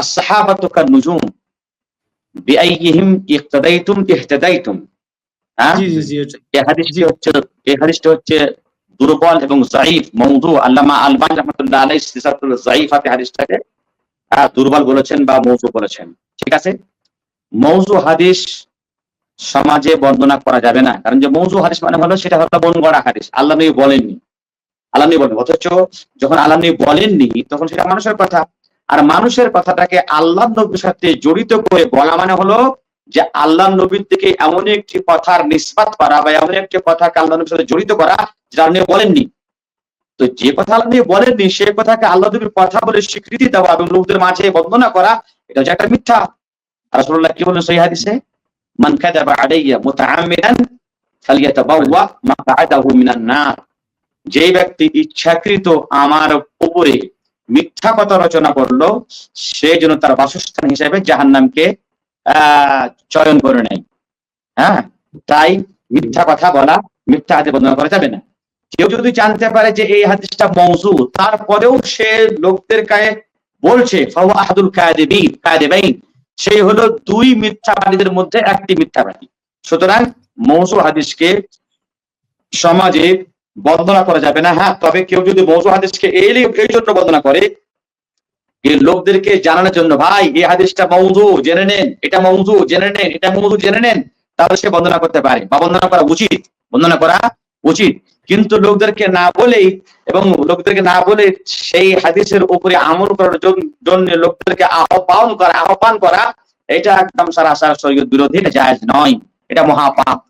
আসহাবাতুকা নুজুম বিআইহিম ইক্তাদাইতুম ইহতাদাইতুম। হ্যাঁ? জি জি জি এই হাদিসটি হচ্ছে এই দুর্বল এবং জাইফ মৌধু আল্লামা আলবান রাহমাতুল্লাহ হাদিসটাকে দুর্বল বলেছেন বা মৌজু বলেছেন। ঠিক আছে? মৌজু হাদিস সমাজে বর্ণনা করা যাবে না। কারণ যে মৌজু হাদিস মানে হলো সেটা হলো বন গড়া হাদিস। আল্লাহ বলেননি। আল্লাহ বলেন অথচ যখন আল্লাহ বলেননি তখন সেটা মানুষের কথা। আর মানুষের কথাটাকে আল্লাহ নবীর সাথে জড়িত করে বলা মানে হলো যে আল্লাহ নবীর থেকে এমন একটি কথার নিষ্পাত করা বা এমন একটি কথাকে আল্লাহ নবীর সাথে জড়িত করা যেটা আপনি বলেননি। তো যে কথা আল্লাহ নবী বলেননি, সে কথাকে আল্লাহ নবীর কথা বলে স্বীকৃতি দেওয়া এবং লোকদের মাঝে বন্দনা করা, এটা হচ্ছে একটা মিথ্যা। রাসূলুল্লাহ কি বলেন সহিহ হাদিসে? মান কাযাবা আলাইয়া মুতাআম্মিদান ফালিয়াতাবাওয়া মাকআদাহু মিনান নার। যে ব্যক্তি ইচ্ছাকৃত আমার উপরে মিথ্যা কথা রচনা করল, সে যেন তার বাসস্থান হিসেবে জাহান্নামকে চয়ন করে নেয়। হ্যাঁ? তাই মিথ্যা কথা বলা, মিথ্যা হাতে বর্ণনা করা যাবে না। কেউ যদি জানতে পারে যে এই হাদিসটা মৌজু তারপরেও সে লোকদের গায়ে বলছে, ফাহুয়া আহাদুল কায়দেবী কায়দেবাইন সেই হলো দুই মিথ্যাবাদীদের মধ্যে একটি মিথ্যাবাদী। সুতরাং মৌজু হাদিসকে সমাজে বন্দনা করা যাবে না। হ্যাঁ তবে কেউ যদি মৌজু হাদিসকে এই এই জন্য বন্দনা করে এই লোকদেরকে জানানোর জন্য, ভাই, এই হাদিসটা মৌজু, জেনে নেন, এটা মৌজু, জেনে নেন, এটা মৌজু, জেনে নেন, তাহলে সে বন্দনা করতে পারে। বা বন্দনা করা উচিত, বন্দনা করা উচিত। কিন্তু লোকদেরকে না বলেই এবং লোকদেরকে না বলে সেই হাদিসের উপরে আমল করার জন্য লোকদেরকে আহ্বান করা আহ্বান করা, এটা একদম সারা সারা শরীর বিরোধী জায়েজ নয়। এটা মহাপাপ।